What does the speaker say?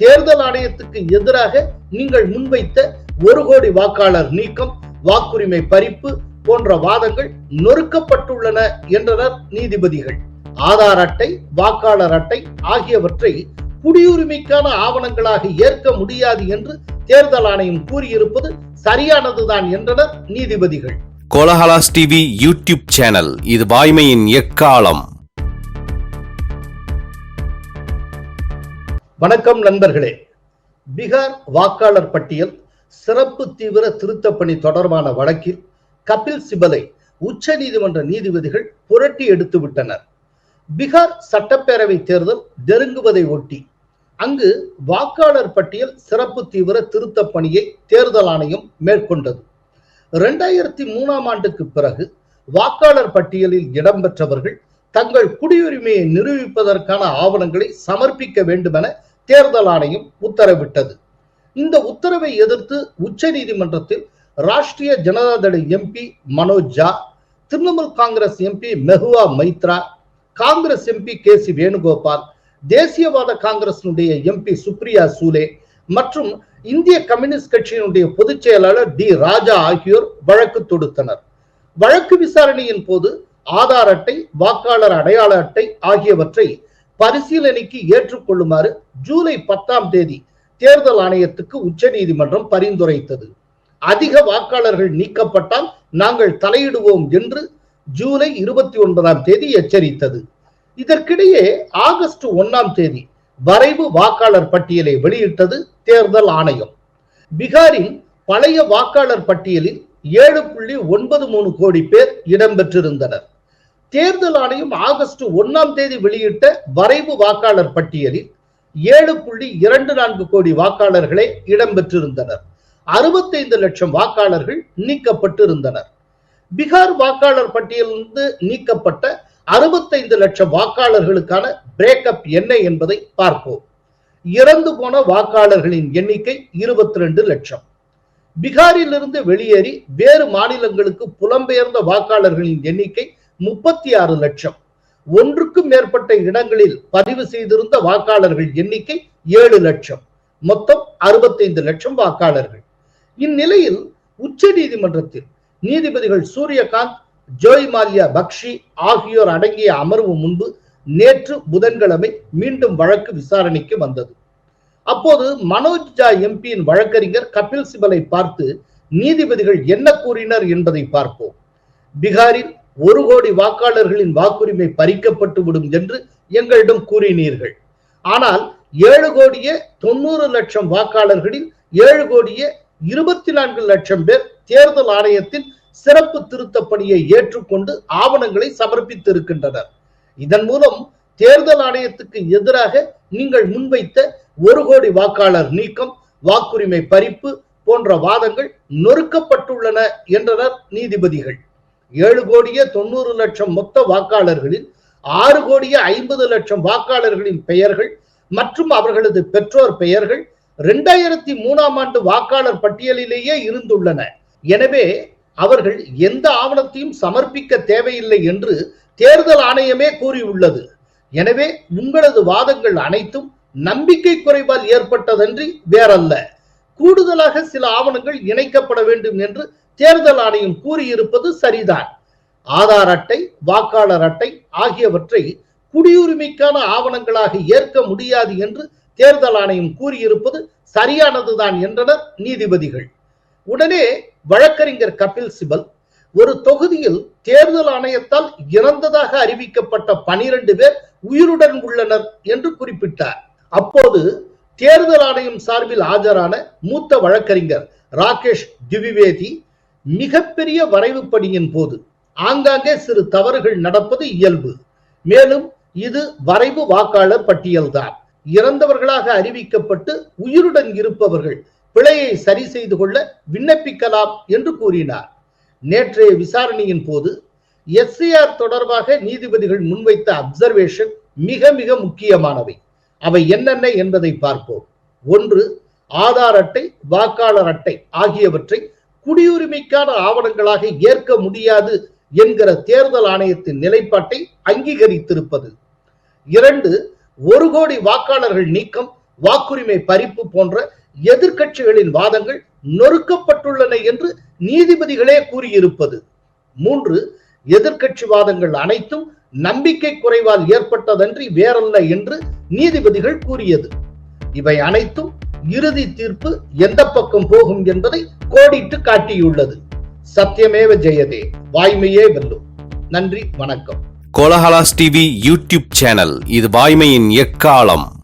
தேர்தல் ஆணையத்துக்கு எதிராக நீங்கள் முன்வைத்த ஒரு கோடி வாக்காளர் நீக்கம் வாக்குரிமை பறிப்பு போன்ற வாதங்கள் நொறுக்கப்பட்டுள்ளன என்றனர் நீதிபதிகள். ஆதார் அட்டை வாக்காளர் அட்டை ஆகியவற்றை குடியுரிமைக்கான ஆவணங்களாக ஏற்க முடியாது என்று தேர்தல் ஆணையம் கூறியிருப்பது சரியானதுதான் என்றனர் நீதிபதிகள். கோலஹலாஸ் டிவி யூடியூப் சேனல் இது வாய்மையின் எக்காலம். வணக்கம் நண்பர்களே. பீகார் வாக்காளர் பட்டியல் சிறப்பு தீவிர திருத்தப் பணி தொடர்பான வழக்கில் கபில் சிபலை உச்ச நீதிமன்ற நீதிபதிகள் புரட்டி எடுத்து விட்டனர். பீகார் சட்டப்பேரவை தேர்தல் நெருங்குவதை ஒட்டி அங்கு வாக்காளர் பட்டியல் சிறப்பு தீவிர திருத்தப் பணியை தேர்தல் ஆணையம் மேற்கொண்டது. இரண்டாயிரத்தி மூணாம் ஆண்டுக்கு பிறகு வாக்காளர் பட்டியலில் இடம்பெற்றவர்கள் தங்கள் குடியுரிமையை நிரூபிப்பதற்கான ஆவணங்களை சமர்ப்பிக்க வேண்டுமென தேர்தல் ஆணையம் உத்தரவிட்டது. இந்த உத்தரவை எதிர்த்து உச்ச நீதிமன்றத்தில் Rashtriya Janata Dal MP Manoj Jha Trinamool Congress MP Mahua Moitra Congress MP K C Venugopal தேசியவாத காங்கிரசினுடைய எம்பி சுப்ரியா சூலே மற்றும் இந்திய கம்யூனிஸ்ட் கட்சியினுடைய பொதுச் செயலாளர் டி ராஜா ஆகியோர் வழக்கு தொடுத்தனர். வழக்கு விசாரணையின் போது ஆதார் அட்டை வாக்காளர் அடையாள அட்டை ஆகியவற்றை பரிசீலனைக்கு ஏற்றுக்கொள்ளுமாறு ஜூலை பத்தாம் தேதி தேர்தல் ஆணையத்துக்கு உச்சநீதிமன்றம் பரிந்துரைத்தது. அதிக வாக்காளர்கள் நீக்கப்பட்டால் நாங்கள் தலையிடுவோம் என்று ஜூலை இருபத்தி ஒன்பதாம் தேதி எச்சரித்தது. இதற்கிடையே ஆகஸ்ட் ஒன்னாம் தேதி வரைவு வாக்காளர் பட்டியலை வெளியிட்டது தேர்தல் ஆணையம். பீகாரின் பழைய வாக்காளர் பட்டியலில் ஏழு புள்ளி ஒன்பது மூணு கோடி பேர் இடம்பெற்றிருந்தனர். தேர்தல் ஆணையம் ஆகஸ்ட் ஒன்னாம் தேதி வெளியிட்ட வரைவு வாக்காளர் பட்டியலில் ஏழு புள்ளி இரண்டு நான்கு கோடி வாக்காளர்களே இடம்பெற்றிருந்தனர் அறுபத்தைந்து லட்சம் வாக்காளர்கள் நீக்கப்பட்டிருந்தனர். பீகார் வாக்காளர் பட்டியலிருந்து நீக்கப்பட்ட அறுபத்தைந்து லட்சம் வாக்காளர்களுக்கான பிரேக்கப் என்ன என்பதை பார்ப்போம். இறந்து போன வாக்காளர்களின் எண்ணிக்கை இருபத்தி ரெண்டு லட்சம். பீகாரிலிருந்து வெளியேறி வேறு மாநிலங்களுக்கு புலம்பெயர்ந்த வாக்காளர்களின் எண்ணிக்கை முப்பத்தி ஆறு லட்சம். ஒன்றுக்கும் மேற்பட்ட இடங்களில் பதிவு செய்திருந்த வாக்காளர்கள் எண்ணிக்கை ஏழு லட்சம். மொத்தம் அறுபத்தைந்து லட்சம் வாக்காளர்கள். இந்நிலையில் உச்ச நீதிமன்றத்தில் நீதிபதிகள் சூரியகாந்த் ஜோய் மால்யா பக்ஷி ஆகியோர் அடங்கிய அமர்வு முன்பு நேற்று புதன்கிழமை மீண்டும் வழக்கு விசாரணைக்கு வந்தது. அப்போது மனோஜ் ஜா எம்பியின் வழக்கறிஞர் கபில் சிபலை பார்த்து நீதிபதிகள் என்ன கூறினர் என்பதை பார்ப்போம். பீகாரில் ஒரு கோடி வாக்காளர்களின் வாக்குரிமை பறிக்கப்பட்டு விடும் என்று எங்களிடம் கூறினீர்கள். ஆனால் ஏழு கோடியே தொண்ணூறு லட்சம் வாக்காளர்களில் ஏழு கோடியே இருபத்தி நான்கு லட்சம் பேர் தேர்தல் ஆணையத்தின் சிறப்பு திருத்த பணியை ஏற்றுக்கொண்டு ஆவணங்களை சமர்ப்பித்திருக்கின்றனர். இதன் மூலம் தேர்தல் ஆணையத்துக்கு எதிராக நீங்கள் முன்வைத்த ஒரு கோடி வாக்காளர் நீக்கம் வாக்குரிமை பறிப்பு போன்ற வாதங்கள் நொறுக்கப்பட்டுள்ளன என்றனர் நீதிபதிகள். ஏழு கோடியே தொண்ணூறு லட்சம் மொத்த வாக்காளர்களில் ஆறு கோடியே ஐம்பது லட்சம் வாக்காளர்களின் பெயர்கள் மற்றும் அவர்களது பெற்றோர் பெயர்கள் இரண்டாயிரத்தி மூணாம் ஆண்டு வாக்காளர் பட்டியலிலேயே இருந்துள்ளன. எனவே அவர்கள் எந்த ஆவணத்தையும் சமர்ப்பிக்க தேவையில்லை என்று தேர்தல் ஆணையமே கூறியுள்ளது. எனவே உங்களது வாதங்கள் அனைத்தும் நம்பிக்கை குறைவால் ஏற்பட்டதன்றி வேறல்ல. கூடுதலாக சில ஆவணங்கள் இணைக்கப்பட வேண்டும் என்று தேர்தல் ஆணையம் கூறியிருப்பது சரிதான். ஆதார் அட்டை வாக்காளர் அட்டை ஆகியவற்றை குடியுரிமைக்கான ஆவணங்களாக ஏற்க முடியாது என்று தேர்தல் ஆணையம் கூறியிருப்பது சரியானதுதான் என்றனர் நீதிபதிகள். உடனே வழக்கறிஞர் கபில் சிபல் ஒரு தொகுதியில் தேர்தல் ஆணையத்தால் இறந்ததாக அறிவிக்கப்பட்ட பனிரெண்டு பேர் உயிருடன் உள்ளனர் என்று குறிப்பிட்டார். அப்போது தேர்தல் ஆணையம் சார்பில் ஆஜரான மூத்த வழக்கறிஞர் ராகேஷ் திவிவேதி மிகப்பெரிய வரைவு பணியின் போது ஆங்காங்கே சிறு தவறுகள் நடப்பது இயல்பு. மேலும் இது வரைவு வாக்காளர் பட்டியல்தான். இறந்தவர்களாக அறிவிக்கப்பட்டு உயிருடன் இருப்பவர்கள் பிழையை சரி செய்து கொள்ள விண்ணப்பிக்கலாம் என்று கூறினார். நேற்றைய விசாரணையின் போது எஸ்சிஆர் தொடர்பாக நீதிபதிகள் முன்வைத்த அப்சர்வேஷன் மிக மிக முக்கியமானவை. அவை என்னென்ன என்பதை பார்ப்போம். ஒன்று ஆதார் அட்டை வாக்காளர் அட்டை ஆகியவற்றை குடியுரிமைக்கான ஆவணங்களாக ஏற்க முடியாது என்கிற தேர்தல் ஆணையத்தின் நிலைப்பாட்டை அங்கீகரித்திருப்பது. இரண்டு ஒரு கோடி வாக்காளர்கள் நீக்கம் வாக்குரிமை பறிப்பு போன்ற எதிர்க்கட்சிகளின் வாதங்கள் நொறுக்கப்பட்டுள்ளன என்று நீதிபதிகளே கூறியிருப்பது. மூன்று எதிர்க்கட்சி வாதங்கள் அனைத்தும் நம்பிக்கை குறைவால் ஏற்பட்டதன்றி வேறல்ல என்று நீதிபதிகள் கூறியது. இவை அனைத்தும் இறுதி தீர்ப்பு எந்த பக்கம் போகும் என்பதை கோடிட்டு காட்டியுள்ளது. சத்தியமேவ ஜெயதே. வாய்மையே வெல்லும் நன்றி வணக்கம். Kolahalas TV YouTube channel. இது வாய்மையின் எக்காலம்.